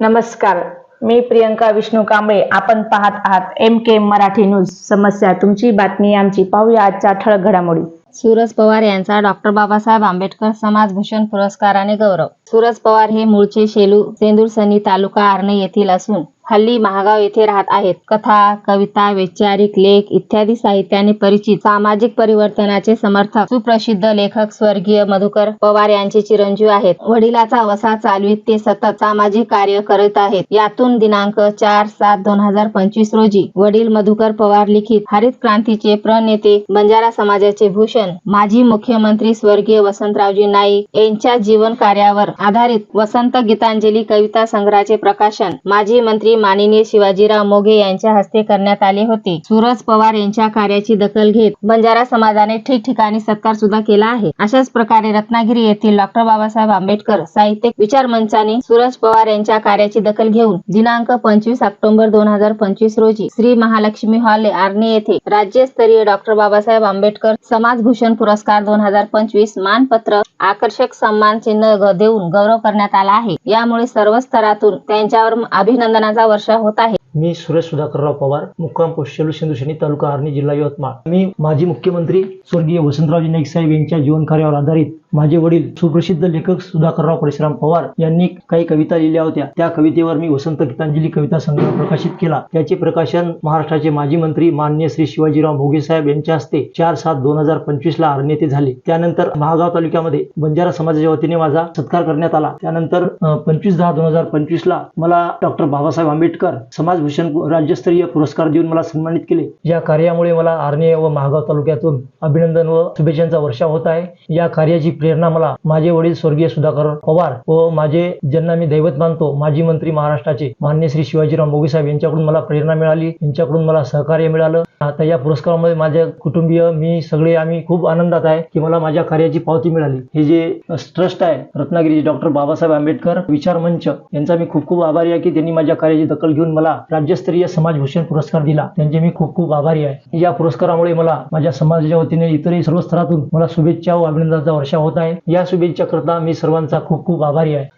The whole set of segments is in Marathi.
नमस्कार. मी प्रियंका विष्णू कांबळे. आपण पाहत आहात एम के मराठी न्यूज. समस्या तुमची बातमी आमची. पाहूया आजच्या ठळक घडामोडी. सूरज पवार यांचा डॉक्टर बाबासाहेब आंबेडकर समाजभूषण पुरस्काराने गौरव. सूरज पवार हे मूळचे शेलू सेंदूरसनी तालुका आर्णे येथील असून हल्ली महागाव येथे राहत आहेत. कथा कविता वैचारिक लेख इत्यादी साहित्याने परिचित. सामाजिक परिवर्तनाचे समर्थक सुप्रसिद्ध लेखक स्वर्गीय मधुकर पवार यांचे चिरंजीव आहेत. वडिलाचा वसा चालवीत ते सतत सामाजिक कार्य करत आहेत. यातून दिनांक चार सात दोन हजार पंचवीस रोजी वडील मधुकर पवार लिखित हरित क्रांतीचे प्रणेते बंजारा समाजाचे भूषण माजी मुख्यमंत्री स्वर्गीय वसंतरावजी नाईक यांच्या जीवन कार्यावर आधारित वसंत गीतांजली कविता संग्रहाचे प्रकाशन माजी मंत्री माननीय शिवाजीराव मोघे यांच्या हस्ते करण्यात आले होते. सुरज पवार यांच्या कार्याची दखल घेत बंजारा समाजाने ठिकठिकाणी सत्कार सुद्धा केला आहे. अशाच प्रकारे रत्नागिरी येथील डॉक्टर बाबासाहेब आंबेडकर साहित्य विचार मंचाने सुरज पवार यांच्या कार्याची दखल घेऊन दिनांक पंचवीस ऑक्टोबर दोन हजार पंचवीस रोजी श्री महालक्ष्मी हॉल आर्णे येथे राज्यस्तरीय डॉक्टर बाबासाहेब आंबेडकर समाजभूषण पुरस्कार दोन हजार पंचवीस मानपत्र आकर्षक सन्मान चिन्ह देऊन गौरव करण्यात आला आहे. यामुळे सर्व स्तरातून त्यांच्यावर अभिनंदनाचा वर्षाव होत आहे. मी सुरेश सुधाकरराव पवार मुक्काम पोस्ट शेलू सिंधुशनी तालुका आर्णी जिल्हा यवतमाळ. मी माजी मुख्यमंत्री स्वर्गीय वसंतरावजी नाईक साहेब यांच्या जीवन कार्यावर आधारित माझे वडील सुप्रसिद्ध लेखक सुधाकरराव परशुराम पवार यांनी काही कविता लिहिल्या होत्या. त्या कवितेवर मी वसंत गीतांजली कविता संग्रह प्रकाशित केला. त्याचे प्रकाशन महाराष्ट्राचे माजी मंत्री माननीय श्री शिवाजीराव भोगे साहेब यांच्या हस्ते चार सात दोन हजार पंचवीस ला आर्णी येथे झाले. त्यानंतर महागाव तालुक्यामध्ये बंजारा समाजाच्या वतीने माझा सत्कार करण्यात आला. त्यानंतर पंचवीस दहा दोन हजार पंचवीस ला मला डॉक्टर बाबासाहेब आंबेडकर समाजभूषण राज्यस्तरीय पुरस्कार देऊन मला सन्मानित केले. या कार्यामुळे मला आर्णे व महागाव तालुक्यातून अभिनंदन व शुभेच्छांचा वर्षाव होत आहे. या कार्याची प्रेरणा मला माझे वडील स्वर्गीय सुधाकर पवार व माझे ज्यांना मी दैवत मानतो माजी मंत्री महाराष्ट्राचे मान्य श्री शिवाजीराव मोगे साहेब यांच्याकडून मला प्रेरणा मिळाली यांच्याकडून मला सहकार्य मिळालं. आता या पुरस्कारामध्ये माझ्या कुटुंबीय मी सगळे आम्ही खूप आनंदात आहे की मला माझ्या कार्याची पावती मिळाली. हे जे ट्रस्ट आहे रत्नागिरी डॉक्टर बाबासाहेब आंबेडकर विचार मंच यांचा मी खूप खूप आभारी आहे की त्यांनी माझ्या कार्याची दखल घेऊन मला राज्यस्तरीय समाजभूषण पुरस्कार दिला. त्यांचे मी खूप खूप आभारी आहे. या पुरस्कारामुळे मला माझ्या समाजाच्या वतीने इतरही सर्व स्तरातून मला शुभेच्छा व अभिनंदनाचा वर्षा होत आहे. या शुभेच्छा करता मी सर्वांचा खूप खूप आभारी आहे.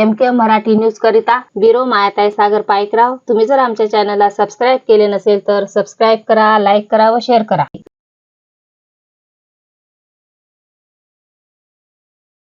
एम के मराठी न्यूज करिता बिरो मायाताई सागर पाईकराव तुम्ही जर आमच्या चॅनलला सबस्क्राईब केले नसेल तर सबस्क्राईब करा लाईक करा व शेअर करा.